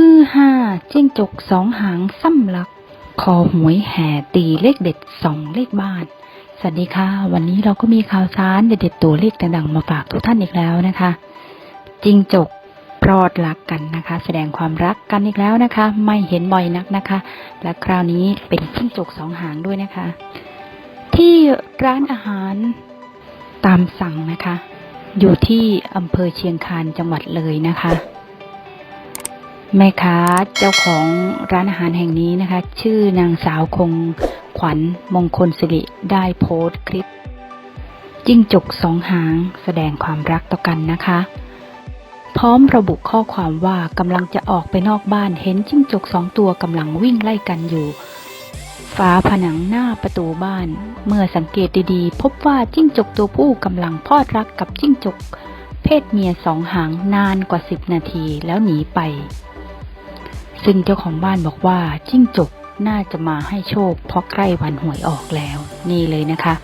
ฮือฮาจิ้งจกสองหางซ้ำลัก คอหวยแห่ตีเลขเด็ดสองเลขบ้าน สวัสดีค่ะ วันนี้เราก็มีข่าวสารเด็ดๆตัวเลขต่างๆมาฝากทุกท่านอีกแล้วนะคะจิ้งจกพรอดรักกันนะคะ แสดงความรักกันอีกแล้วนะคะ ไม่เห็นบ่อยนักนะคะ และคราวนี้เป็นจิ้งจกสองหางด้วยนะคะ ที่ร้านอาหารตามสั่งนะคะ อยู่ที่อำเภอเชียงคานจังหวัดเลยนะคะ แม่ค้าเจ้าของร้านอาหารแห่งนี้นะคะ ชื่อนางสาวคงขวัญมงคลสิริได้โพสต์คลิป จิ้งจกสองหางแสดงความรักต่อกันนะคะ พร้อมระบุข้อความว่ากำลังจะออกไปนอกบ้านเห็นจิ้งจกสองตัวกำลังวิ่งไล่กันอยู่ฝาผนังหน้าประตูบ้าน เมื่อสังเกตดีๆ พบว่าจิ้งจกตัวผู้กำลังพอดรักกับจิ้งจก เพศเมียสองหางนานกว่าสิบนาทีแล้วหนีไป ซึ่งเจ้าของบ้านบอกว่าจิ้งจกน่าจะมาให้โชคเพราะใกล้วันหวยออกแล้ว นี่เลยนะคะ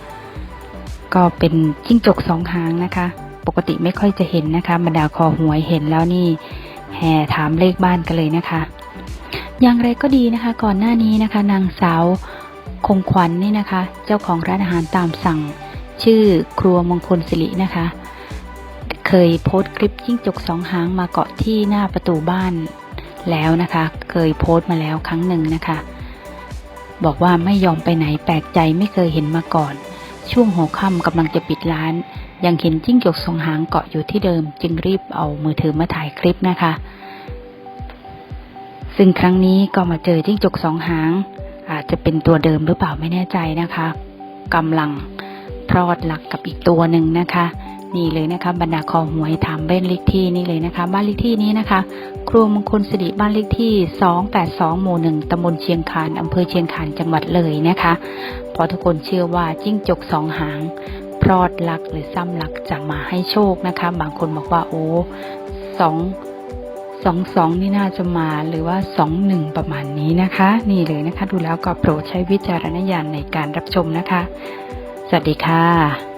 ก็เป็นจิ้งจกสองหางนะคะ ปกติไม่ค่อยจะเห็นนะคะบรรดาคอหวยเห็นแล้วนี่แห่ถามเลขบ้านกันเลยนะคะ อย่างไรก็ดีนะคะ ก่อนหน้านี้นะคะ นางสาวคงขวัญนนี่นะคะ เจ้าของร้านอาหารตามสั่ง ชื่อครัวมงคลสิรินะคะ เคยโพสต์คลิปจิ้งจกสองหางมาเกาะที่หน้าประตูบ้าน แล้วนะคะ เคยโพสต์มาแล้วครั้งหนึ่งนะคะ บอกว่าไม่ยอมไปไหนแปลกใจไม่เคยเห็นมาก่อน ช่วงหัวค่ำกำลังจะปิดร้าน ยังเห็นจิ้งจกสองหางเกาะอยู่ที่เดิม จึงรีบเอามือถือมาถ่ายคลิปนะคะ ซึ่งครั้งนี้ก็มาเจอจิ้งจกสองหาง อาจจะเป็นตัวเดิมหรือเปล่าไม่แน่ใจนะคะกำลังพรอดหลักกับอีกตัวหนึ่งนะคะ นี่เลยนะคะบรรดาคอหวยถามบ้านเลขที่นี่เลยนะคะ บ้านเลขที่นี้นะคะ ครัวมงคลสิริบ้านเลขที่ 282 หมู่หนึ่งตำบลเชียงคานอำเภอเชียงคานจังหวัดเลยนะคะพราะทุกคนเชื่อว่าจิ้งจกสองหางพรอดลักหรือซ้ำลักจะมาให้โชคนะคะ บางคนบอกว่าโอ้สองสองสองนี่น่าจะมาหรือว่าสองหนึ่งประมาณนี้นะคะ นี่เลยนะคะ ดูแล้วก็โปรดใช้วิจารณญาณในการรับชมนะคะ สวัสดีค่ะ